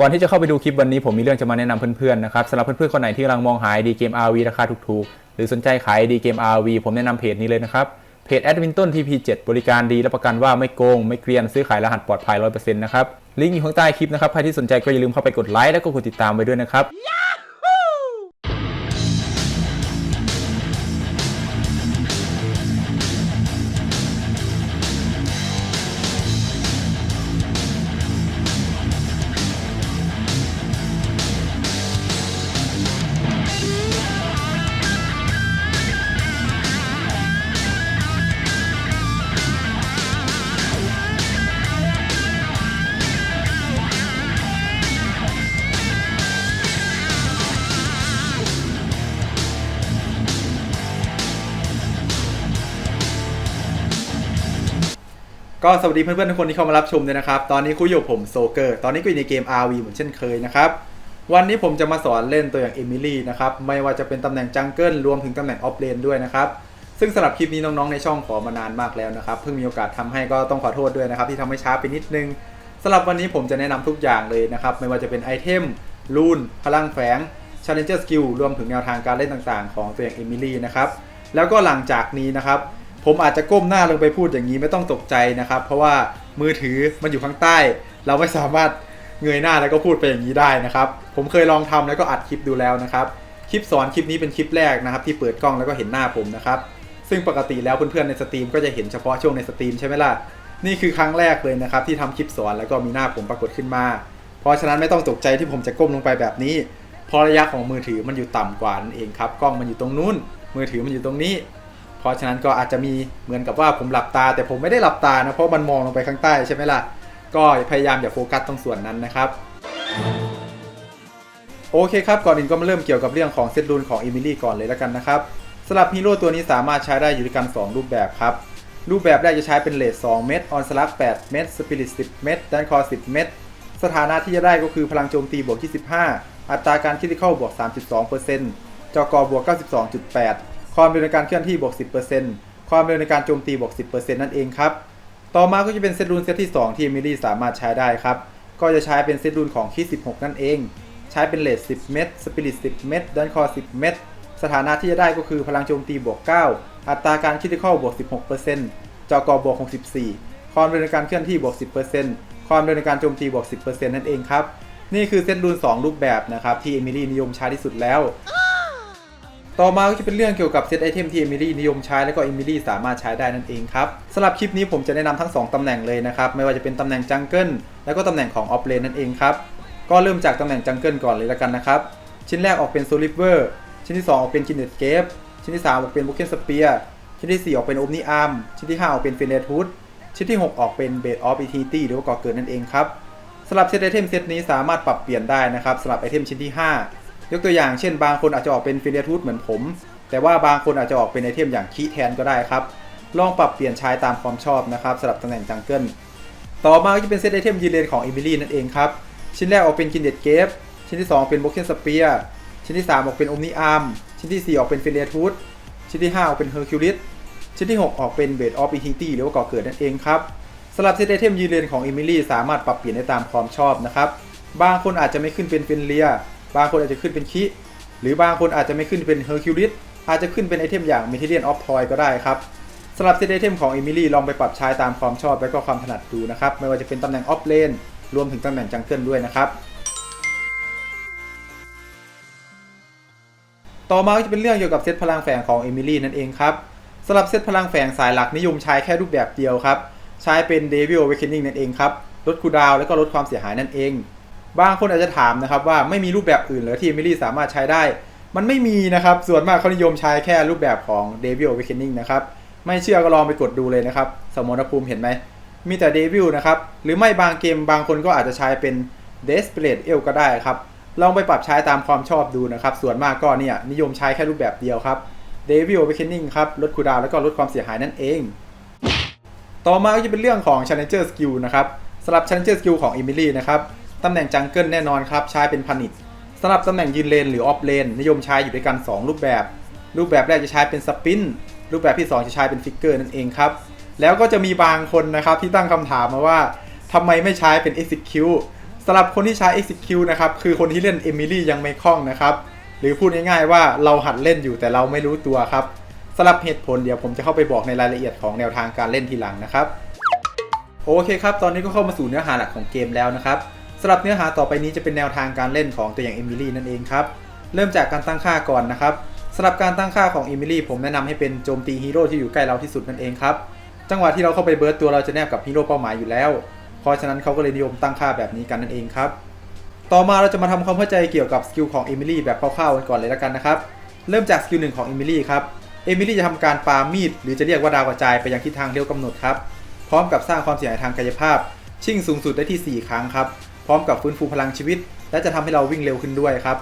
ก่อนที่จะเข้าไปดูคลิปวันนี้ผมมีเรื่องจะมาแนะนำเพื่อนๆนะครับสำหรับเพื่อนๆคนไหนที่กำลังมองหาดีเกม RV ราคาถูกๆ หรือสนใจขายดีเกม RV ผมแนะนำเพจนี้เลยนะครับ เพจ a d w i n ต้น TP7 บริการดีและประกันว่าไม่โกง ไม่เกลียนซื้อขายรหัสปลอดภัย 100%นะครับลิงก์อยู่ข้างใต้คลิปนะครับใครที่สนใจก็อย่าลืมเข้าไปกดไลค์และก็กดติดตามไปด้วยนะครับ ก็สวัสดีเพื่อนๆทุกคนที่เข้ามารับชมด้วยนะครับ ตอนนี้คุยอยู่ผมโซเกอร์ ตอนนี้ก็อยู่ในเกม RV เหมือนเช่นเคยนะครับ วันนี้ผมจะมาสอนเล่นตัวอย่างเอมิลี่นะครับ ไม่ว่าจะเป็นตำแหน่งจังเกิลรวมถึงตำแหน่งออฟเลนด้วยนะครับ ซึ่งสำหรับคลิปนี้น้องๆในช่องขอมานานมากแล้วนะครับ เพิ่งมีโอกาสทำให้ก็ต้องขอโทษด้วยนะครับที่ทำให้ช้าไปนิดนึงสำหรับวันนี้ผมจะแนะนำทุกอย่างเลยนะครับ ไม่ว่าจะเป็นไอเทมรูนพลังแฝง Challenger Skill รวมถึงแนวทางการเล่นต่างๆ ของตัวอย่างเอมิลี่นะครับแล้วก็หลังจากนี้นะครับ ผมอาจจะก้มหน้าลงไปพูดอย่างนี้ไม่ต้องตกใจนะครับ เพราะว่ามือถือมันอยู่ข้างใต้ เราไม่สามารถเงยหน้าแล้วก็พูดไปอย่างนี้ได้นะครับ ผมเคยลองทำแล้วก็อัดคลิปดูแล้วนะครับคลิปสอนคลิปนี้เป็นคลิปแรกนะครับ ที่เปิดกล้องแล้วก็เห็นหน้าผมนะครับซึ่งปกติแล้วเพื่อนๆในสตรีมก็จะเห็นเฉพาะช่วงในสตรีมใช่ไหมล่ะนี่คือครั้งแรกเลยนะครับที่ทำคลิปสอนแล้วก็มีหน้าผมปรากฏขึ้นมา เพราะฉะนั้นไม่ต้องตกใจที่ผมจะก้มลงไปแบบนี้เพราะระยะของมือถือมันอยู่ต่ำกว่านั่นเองครับกล้องมันอยู่ตรงนู้น มือถือมันอยู่ตรงนี้ เพราะฉะนั้นก็อาจจะมีเหมือนกับว่าผมหลับตา แต่ผมไม่ได้หลับตานะเพราะมันมองลงไปข้างใต้ใช่ไหมล่ะก็พยายามอย่าโฟกัสตรงส่วนนั้นนะครับโอเคครับก่อนอื่นก็มาเริ่มเกี่ยวกับเรื่องของเซตรูนของเอมิลี่ก่อนเลยแล้วกันนะครับสำหรับฮีโร่ตัวนี้สามารถใช้ได้อยู่ด้วยกัน 2 รูปแบบครับ รูปแบบแรกจะใช้เป็นเลท2เม็ดออนสลัก8เม็ดสปิริต10 เม็ดดันคอ10 เม็ดสถานะที่จะได้ก็คือพลังโจมตีบวก25 อัตราการคิดเข้าบวก 3.2%จกบวก 92.8 ความเร็วในการเคลื่อนที่บวก 10%ความเร็วในการโจมตีบวก 10%นั่นเองครับ ต่อมาก็จะเป็นเซตรูนเซตที่ 2 ที่เอมิลี่สามารถใช้ได้ครับ ก็จะใช้เป็นเซตรูนของคี16 นั่นเอง ใช้เป็นเลท10 เม็ดสปิริต10 เม็ดดันคอ 10 เม็ดสถานะที่จะได้ก็คือพลังโจมตีบวก 9 อัตราการคิดเข้าบวก 16%จกอบวก 64 ความเร็วในการเคลื่อนที่บวก 10%ความเร็วในการโจมตีบวก 10%นั่นเองครับ นี่คือเซตรูน 2 รูปแบบนะครับที่เอมิลี่นิยมใช้ที่สุดแล้ว ต่อมาก็จะเป็นเรื่องเกี่ยวกับเซตไอเทมที่เอมิลี่นิยมใช้แล้วก็เอมิลี่สามารถใช้ได้นั่นเองครับสำหรับคลิปนี้ผมจะแนะนำทั้ง 2ตำแหน่งเลยนะครับ ไม่ว่าจะเป็นตำแหน่งจังเกิลแล้วก็ตำแหน่งของออฟเลนนั่นเองครับก็เริ่มจากตำแหน่งจังเกิลก่อนเลยแล้วกันนะครับ ชิ้นแรกออกเป็นโซลิเวอร์ชิ้นที่ 2 ออกเป็นกินเนตเกฟชิ้นที่ 3 ออกเป็นบุกเกนสเปียร์ชิ้นที่ 4 ออกเป็นโอมนิอาร์มชิ้นที่ 5 ออกเป็นเฟเนทูดชิ้นที่ 6 ออกเป็นเบดออฟอีทีตี้หรือว่าก่อเกิดนั่นเองครับสำหรับเซตไอเทมเซตนี้สามารถปรับเปลี่ยนได้นะครับสำหรับไอเทมชิ้นที่ 5 ยกตัวอย่างเช่นบางคนอาจจะออกเป็นเฟเนทูดเหมือนผม แต่ว่าบางคนอาจจะออกเป็นไอเทมอย่างคีแทนก็ได้ครับ ลองปรับเปลี่ยนใช้ตามความชอบนะครับสำหรับตำแหน่งจังเกิลต่อมาก็จะเป็นเซตไอเทมยีเลนของเอมิลี่นั่นเองครับ ชิ้นแรกออกเป็นกินเด็ดเกฟชิ้นที่ 2 เป็นโบเคนสเปียชิ้นที่ 3 ออกเป็นโอมนิอาร์มชิ้นที่ 4 ออกเป็นเฟเลียทูดชิ้นที่ 5 ออกเป็นเฮอร์คิวลิสชิ้นที่ 6 ออกเป็นเบดออฟอีทิตี้หรือว่าก่อเกิดนั่นเองครับสำหรับเซตไอเทมยีเลนของเอมิลี่สามารถปรับเปลี่ยนได้ตามความชอบนะครับบางคนอาจจะไม่ขึ้นเป็นเฟนเลีย บางคนอาจจะขึ้นเป็นคิหรือบางคนอาจจะไม่ขึ้นเป็นเฮอร์คิวลิสอาจจะขึ้นเป็นไอเทมอย่างเมทิเลียนออฟทอยก็ได้ครับสำหรับเซตไอเทมของเอมิลี่ลองไปปรับใช้ตามความชอบและก็ความถนัดดูนะครับ ไม่ว่าจะเป็นตำแหน่งออฟเลนรวมถึงตำแหน่งจังเกิลด้วยนะครับ ต่อมาก็จะเป็นเรื่องเกี่ยวกับเซตพลังแฝงของเอมิลี่นั่นเองครับสำหรับเซตพลังแฝงสายหลักนิยมใช้แค่รูปแบบเดียวครับ ใช้เป็น Devil Awakening นั่นเองครับลดคูดาวและก็ลดความเสียหายนั่นเอง บางคนอาจจะถามนะครับว่าไม่มีรูปแบบอื่นหรือที่เอมิลี่สามารถใช้ได้ มันไม่มีนะครับ ส่วนมากเขานิยมใช้แค่รูปแบบของ Devil Awakening นะครับ ไม่เชื่อก็ลองไปกดดูเลยนะครับ สมรภูมิเห็นไหม มีแต่ Devil นะครับ หรือไม่บางเกมบางคนก็อาจจะใช้เป็น Desperate e l ก็ได้ครับ ลองไปปรับใช้ตามความชอบดูนะครับ ส่วนมากก็เนี่ยนิยมใช้แค่รูปแบบเดียวครับ Devil Awakening ครับ ลดคูดาวแล้วก็ลดความเสียหายนั่นเอง ต่อมาก็จะเป็นเรื่องของ Challenger Skill นะครับสำหรับ Challenger Skill ของ Emily นะครับ ตำแหน่งจังเกิลแน่นอนครับ ใช้เป็นพันิตสำหรับตำแหน่งยืนเลนหรือออฟเลนนิยมใช้อยู่ด้วยกัน 2 รูปแบบ รูปแบบแรกจะใช้เป็นสปินรูปแบบที่ 2 จะใช้เป็นฟิกเกอร์นั่นเองครับ แล้วก็จะมีบางคนนะครับที่ตั้งคำถามมาว่าทำไมไม่ใช้เป็น execute สำหรับคนที่ใช้ execute นะครับคือคนที่เล่นเอมิลี่ยังไม่คล่องนะครับหรือพูดง่ายๆว่าเราหัดเล่นอยู่แต่เราไม่รู้ตัวครับสำหรับเหตุผลเดี๋ยวผมจะเข้าไปบอกในรายละเอียดของแนวทางการเล่นทีหลังนะครับ โอเคครับ ตอนนี้ก็เข้ามาสู่เนื้อหาหลักของเกมแล้วนะครับำหรับเนื้อหาต่อไปนี้จะเป็นแนวทางการเล่นของตัวอย่างเอมิลี่นั่นเองครับ เริ่มจากการตั้งค่าก่อนนะครับสำหรับการตั้งค่าของเอมิลี่ผมแนะนำให้เป็นโจมตีฮีโร่ที่อยู่ใกล้เราที่สุดนั่นเองครับ จังหวะที่เราเข้าไปเบิร์ตตัวเราจะแนบกับฮีโร่เป้าหมายอยู่แล้ว เพราะฉะนั้นเขาก็เลยนิยมตั้งค่าแบบนี้กันนั่นเองครับ ต่อมาเราจะมาทำความเข้าใจเกี่ยวกับสกิลของเอมิลี่แบบคร่าวๆกันก่อนเลยแล้วกันนะครับ เริ่มจากสกิลหนึ่งของเอมิลี่ครับ เอมิลี่จะทำการปามีดหรือจะเรียกว่าดาวกระจายไปยังทิศทางเรียวกำหนดครับ พร้อมกับสร้างความเสียหายทางกายภาพ ชิ่งสูงสุดได้ที่ 4 ครั้งครับ พร้อมกับฟื้นฟูพลังชีวิต และจะทำให้เราวิ่งเร็วขึ้นด้วยครับ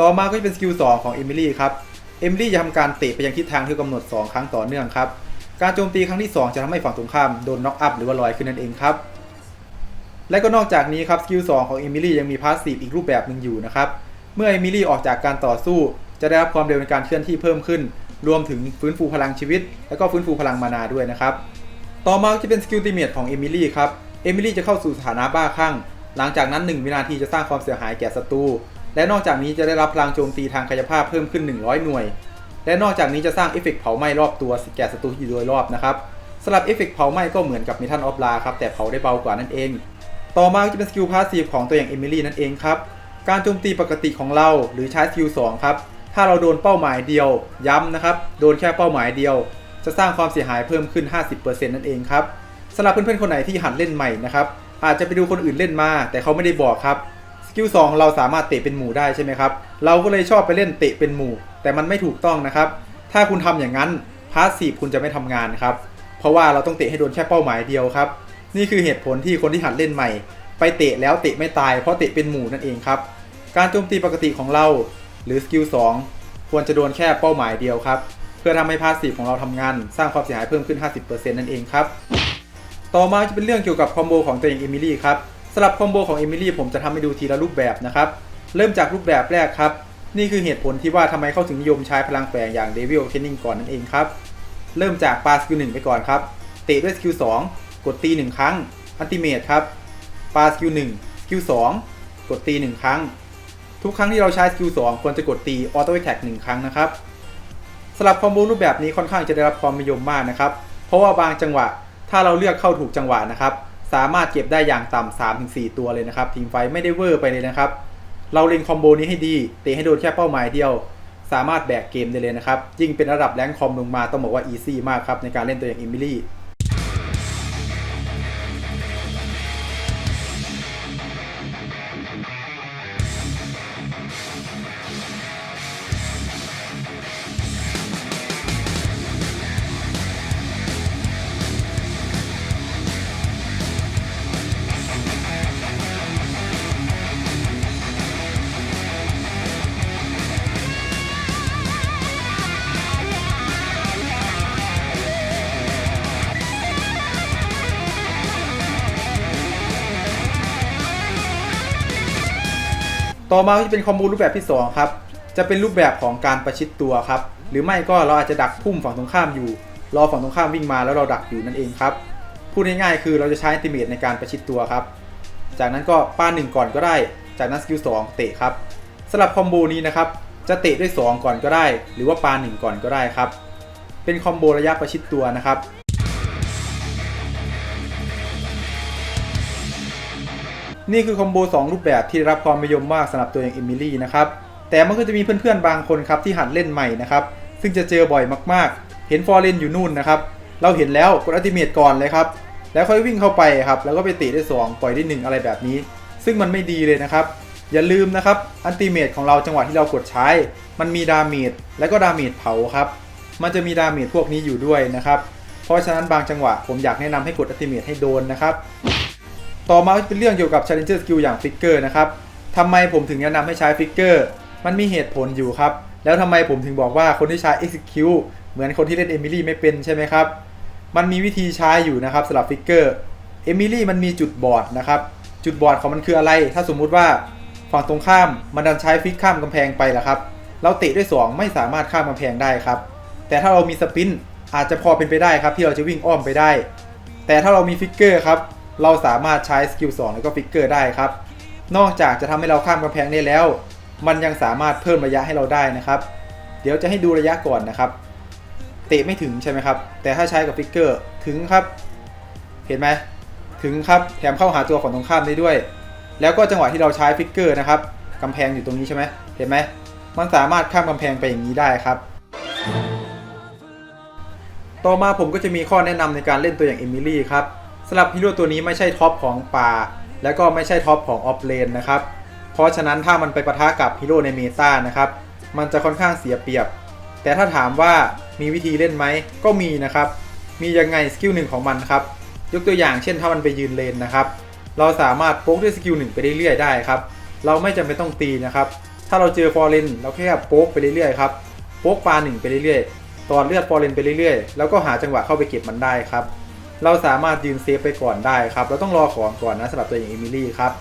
ต่อมาก็จะเป็นสกิล2ของเอมิลี่ครับเอมิลี่จะทำการเตะไปยังทิศทางที่กำหนด 2 ครั้งต่อเนื่องครับ การโจมตีครั้งที่ 2 จะทำให้ฝั่งตรงข้ามโดนน็อกอัพหรือว่าลอยขึ้นนั่นเองครับ และก็นอกจากนี้ครับสกิล2ของเอมิลี่ยังมีพาสซีฟอีกรูปแบบหนึ่งอยู่นะครับ เมื่อเอมิลี่ออกจากการต่อสู้ จะได้รับความเร็วในการเคลื่อนที่เพิ่มขึ้น รวมถึงฟื้นฟูพลังชีวิต และก็ฟื้นฟูพลังมานาด้วยนะครับ ต่อมาจะเป็นสกิลติเมทของเอมิลี่ครับ เอมิลี่จะเข้าสู่สถานะบ้าคลั่ง หลังจากนั้น 1 วินาทีจะสร้างความเสียหายแก่ศัตรู และนอกจากนี้จะได้รับพลังโจมตีทางกายภาพเพิ่มขึ้น 100 หน่วย และนอกจากนี้จะสร้างเอฟเฟกเผาไหม้รอบตัวแก่ศัตรูที่อยู่โดยรอบนะครับสำหรับเอฟเฟกเผาไหม้ก็เหมือนกับมิทันออฟลาครับแต่เผาได้เบากว่านั่นเอง ต่อมาจะเป็นสกิลพาสซีฟของตัวอย่างเอมิลี่นั่นเองครับ การโจมตีปกติของเราหรือใช้สกิล2ครับ ถ้าเราโดนเป้าหมายเดียว ย้ำนะครับ โดนแค่เป้าหมายเดียว จะสร้างความเสียหายเพิ่มขึ้น 50%นั่นเองครับสำหรับเพื่อนๆคนไหนที่หัดเล่นใหม่นะครับ อาจจะไปดูคนอื่นเล่นมา แต่เขาไม่ได้บอกครับสกิล2เราสามารถเตะเป็นหมู่ได้ใช่ไหมครับเราก็เลยชอบไปเล่นเตะเป็นหมู่ แต่มันไม่ถูกต้องนะครับ ถ้าคุณทำอย่างนั้นพาสซีฟคุณจะไม่ทำงานครับเพราะว่าเราต้องเตะให้โดนแค่เป้าหมายเดียวครับ นี่คือเหตุผลที่คนที่หัดเล่นใหม่ ไปเตะแล้วเตะไม่ตายเพราะเตะเป็นหมู่นั่นเองครับการโจมตีปกติของเรา หรือสกิล2ควรจะโดนแค่เป้าหมายเดียวครับ เพื่อทำให้พาสซีฟของเราทำงาน สร้างความเสียหายเพิ่มขึ้น 50%นั่นเองครับ ต่อมาจะเป็นเรื่องเกี่ยวกับคอมโบของตัวเองเอมิลี่ครับสำหรับคอมโบของเอมิลี่ผมจะทำให้ดูทีละรูปแบบนะครับ เริ่มจากรูปแบบแรกครับ นี่คือเหตุผลที่ว่าทำไมเขาถึงนิยมใช้พลังแฝงอย่างเดวิลเทนนิงก่อนนั่นเองครับ เริ่มจากปาสกิลหนึ่งไปก่อนครับ เตะด้วยสกิล2กดตี1ครั้ง อันติเมทครับ ปาสกิล1สกิล2กดตี1ครั้ง ทุกครั้งที่เราใช้สกิล2ควรจะกดตีออโต้แท็ก1ครั้งนะครับสำหรับคอมโบรูปแบบนี้ค่อนข้างจะได้รับความนิยมมากนะครับ เพราะว่าบางจังหวะ ถ้าเราเลือกเข้าถูกจังหวะนะครับ สามารถเก็บได้อย่างต่ำ3ถึงสี่ตัวเลยนะครับทีมไฟไม่ได้เวอร์ไปเลยนะครับ เราเล็งคอมโบนี้ให้ดีเตะให้โดนแค่เป้าหมายเดียว สามารถแบกเกมได้เลยนะครับยิ่งเป็นระดับแรงคอมลงมาต้องบอกว่าอีซี่มากครับในการเล่นตัวอย่างอิมิลี่ ต่อมาก็จะเป็นคอมโบรูปแบบที่ 2 ครับ จะเป็นรูปแบบของการประชิดตัวครับ หรือไม่ก็เราอาจจะดักพุ่มฝั่งตรงข้ามอยู่ รอฝั่งตรงข้ามวิ่งมาแล้วเราดักอยู่นั่นเองครับ พูดง่ายๆคือเราจะใช้อัลติเมทในการประชิดตัวครับ จากนั้นก็ป้าหนึ่งก่อนก็ได้ จากนั้นสกิล2เตะครับสำหรับคอมโบนี้นะครับ จะเตะด้วย 2 ก่อนก็ได้ หรือว่าปาหนึ่งก่อนก็ได้ครับ เป็นคอมโบระยะประชิดตัวนะครับ นี่คือคอมโบ2 รูปแบบที่รับความนิยมมากสำหรับตัวอย่างเอมิลี่นะครับ แต่มันก็จะมีเพื่อนๆบางคนครับที่หัดเล่นใหม่นะครับ ซึ่งจะเจอบ่อยมากๆ เห็นฟอร์เรนอยู่นู่นนะครับ เราเห็นแล้วกดอัติเมทก่อนเลยครับ แล้วค่อยวิ่งเข้าไปครับ แล้วก็ไปตะได้2ปล่อยได้ 1 อะไรแบบนี้ ซึ่งมันไม่ดีเลยนะครับ อย่าลืมนะครับ อัติเมทของเราจังหวะที่เรากดใช้ มันมีดาเมจและก็ดาเมจเผาครับ มันจะมีดาเมจพวกนี้อยู่ด้วยนะครับ เพราะฉะนั้นบางจังหวะผมอยากแนะนำให้กดอัติเมทให้โดนนะครับ ต่อมาเป็นเรื่องเกี่ยวกับ Challenger Skill อย่างฟิกเกอร์นะครับทำไมผมถึงแนะนำให้ใช้ฟิกเกอร์มันมีเหตุผลอยู่ครับ แล้วทำไมผมถึงบอกว่าคนที่ใช้ Execute เหมือนคนที่เล่นเอมิลี่ไม่เป็นใช่ไหมครับ มันมีวิธีใช้อยู่นะครับสำหรับฟิกเกอร์เอมิลี่มันมีจุดบอดนะครับ จุดบอดของมันคืออะไร ถ้าสมมุติว่าฝั่งตรงข้ามมันดันใช้ฟิกข้ามกำแพงไปล่ะครับ เราเตะด้วย 2 ไม่สามารถข้ามกำแพงได้ครับ แต่ถ้าเรามีสปินอาจจะพอเป็นไปได้ครับที่เราจะวิ่งอ้อมไปได้ แต่ถ้าเรามีฟิกเกอร์ครับ เราสามารถใช้สกิล2แล้วก็ฟิกเกอร์ได้ครับ นอกจากจะทำให้เราข้ามกำแพงได้แล้ว มันยังสามารถเพิ่มระยะให้เราได้นะครับ เดี๋ยวจะให้ดูระยะก่อนนะครับเตะไม่ถึงใช่ไหมครับ แต่ถ้าใช้กับฟิกเกอร์ถึงครับ เห็นไหมถึงครับแถมเข้าหาตัวฝั่งตรงข้ามได้ด้วย แล้วก็จังหวะที่เราใช้ฟิกเกอร์นะครับกำแพงอยู่ตรงนี้ใช่ไหมเห็นไหมมันสามารถข้ามกำแพงไปอย่างนี้ได้ครับ ต่อมาผมก็จะมีข้อแนะนำในการเล่นตัวอย่างเอมิลี่ครับ สำหรับฮีโร่ตัวนี้ไม่ใช่ท็อปของป่า แล้วก็ไม่ใช่ท็อปของออฟเลนนะครับ เพราะฉะนั้นถ้ามันไปปะทะกับฮีโร่ในเมตานะครับ มันจะค่อนข้างเสียเปรียบ แต่ถ้าถามว่ามีวิธีเล่นไหมก็มีนะครับ มียังไงสกิลหนึ่งของมันครับ ยกตัวอย่างเช่นถ้ามันไปยืนเลนนะครับ เราสามารถโป๊กด้วยสกิลหนึ่งไปเรื่อยๆได้ครับ เราไม่จำเป็นต้องตีนะครับ ถ้าเราเจอฟอร์เรนเราแค่โป๊กไปเรื่อยๆครับ โป๊กปลาหนึ่งไปเรื่อยๆ ตอนเลือดฟอร์เรนไปเรื่อยๆ แล้วก็หาจังหวะเข้าไปเก็บมันได้ครับ เราสามารถยืนเซฟไปก่อนได้ครับ เราต้องรอของก่อนนะสำหรับตัวอย่างเอมิลี่ครับ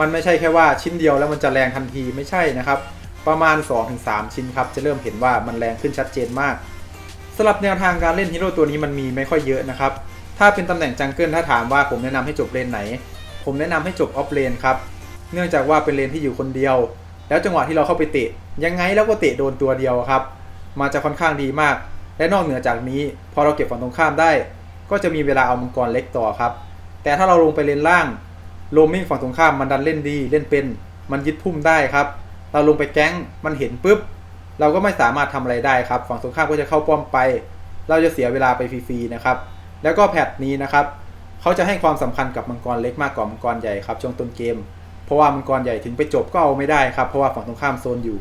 มันไม่ใช่แค่ว่าชิ้นเดียวแล้วมันจะแรงทันทีไม่ใช่นะครับ ประมาณ 2-3 ชิ้นครับ จะเริ่มเห็นว่ามันแรงขึ้นชัดเจนมากสำหรับแนวทางการเล่นฮีโร่ตัวนี้มันมีไม่ค่อยเยอะนะครับ ถ้าเป็นตำแหน่งจังเกิลถ้าถามว่าผมแนะนำให้จบเลนไหน ผมแนะนำให้จบออฟเลนครับ เนื่องจากว่าเป็นเลนที่อยู่คนเดียว แล้วจังหวะที่เราเข้าไปเตะ ยังไงแล้วก็เตะโดนตัวเดียวครับมันจะค่อนข้างดีมาก และนอกเหนือจากนี้ พอเราเก็บฝั่งตรงข้ามได้ ก็จะมีเวลาเอามังกรเล็กต่อครับ แต่ถ้าเราลงไปเลนล่างโรมมิ่งฝั่งตรงข้ามมันดันเล่นดีเล่นเป็น มันยึดพุ่มได้ครับ เราลงไปแก๊งมันเห็นปุ๊บ เราก็ไม่สามารถทำอะไรได้ครับ ฝั่งตรงข้ามก็จะเข้าป้อมไป เราจะเสียเวลาไปฟรีๆนะครับ แล้วก็แพทนี้นะครับเขาจะให้ความสำคัญกับมังกรเล็กมากกว่ามังกรใหญ่ครับช่วงต้นเกม เพราะว่ามังกรใหญ่ถึงไปจบก็เอาไม่ได้ครับเพราะว่าฝั่งตรงข้ามโซนอยู่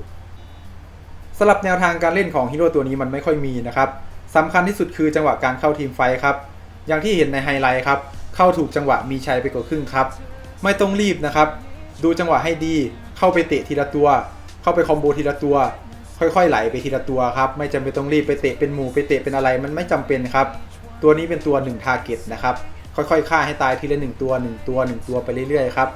สำหรับแนวทางการเล่นของฮีโร่ตัวนี้มันไม่ค่อยมีนะครับสำคัญที่สุดคือจังหวะการเข้าทีมไฟครับ อย่างที่เห็นในไฮไลท์ครับ เข้าถูกจังหวะมีชัยไปกว่าครึ่งครับ ไม่ต้องรีบนะครับ ดูจังหวะให้ดี เข้าไปเตะทีละตัว เข้าไปคอมโบทีละตัว ค่อยๆไหลไปทีละตัวครับ ไม่จำเป็นต้องรีบไปเตะเป็นหมู่ไปเตะเป็นอะไร มันไม่จำเป็นครับ ตัวนี้เป็นตัว1 t a r g e t นะครับ ค่อยๆฆ่าให้ตายทีละ1ตัว 1 ตัว 1 ตัวไปเรื่อยๆครับ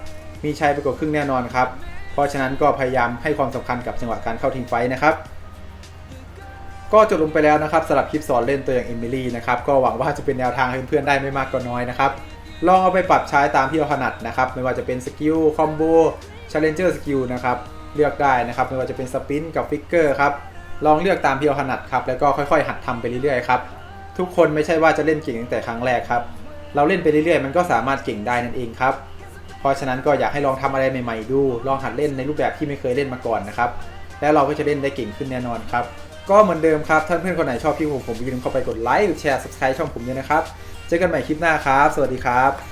มีชัยไปกว่าครึ่งแน่นอนครับ เพราะฉะนั้นก็พยายามให้ความสำคัญกับจังหวะการเข้าทีมไฟนะครับ ก็จบลงไปแล้วนะครับสำหรับคลิปสอนเล่นตัวอย่างเอมิลี่นะครับก็หวังว่าจะเป็นแนวทางให้เพื่อนๆได้ไม่มากก็น้อยนะครับลองเอาไปปรับใช้ตามที่เราถนัดนะครับไม่ว่าจะเป็นสกิลคอมโบชาเลนเจอร์สกิลนะครับเลือกได้นะครับไม่ว่าจะเป็นสปินกับฟิกเกอร์ครับลองเลือกตามที่เราถนัดครับแล้วก็ค่อยๆ หัดทำไปเรื่อยๆครับทุกคนไม่ใช่ว่าจะเล่นเก่งตั้งแต่ครั้งแรกครับเราเล่นไปเรื่อยๆ มันก็สามารถเก่งได้นั่นเองครับเพราะฉะนั้นก็อยากให้ลองทำอะไรใหม่ๆดู ลองหัดเล่นในรูปแบบที่ไม่เคยเล่นมาก่อนนะครับแล้วเราก็จะเล่นได้เก่งขึ้นแน่นอนครับ ก็เหมือนเดิมครับท่านเพื่อนคนไหนชอบคลิปผมผมอย่าลืมเข้าไปกดไลค์กดแชร์ subscribe ช่องผมด้วยนะครับ เจอกันใหม่คลิปหน้าครับ สวัสดีครับ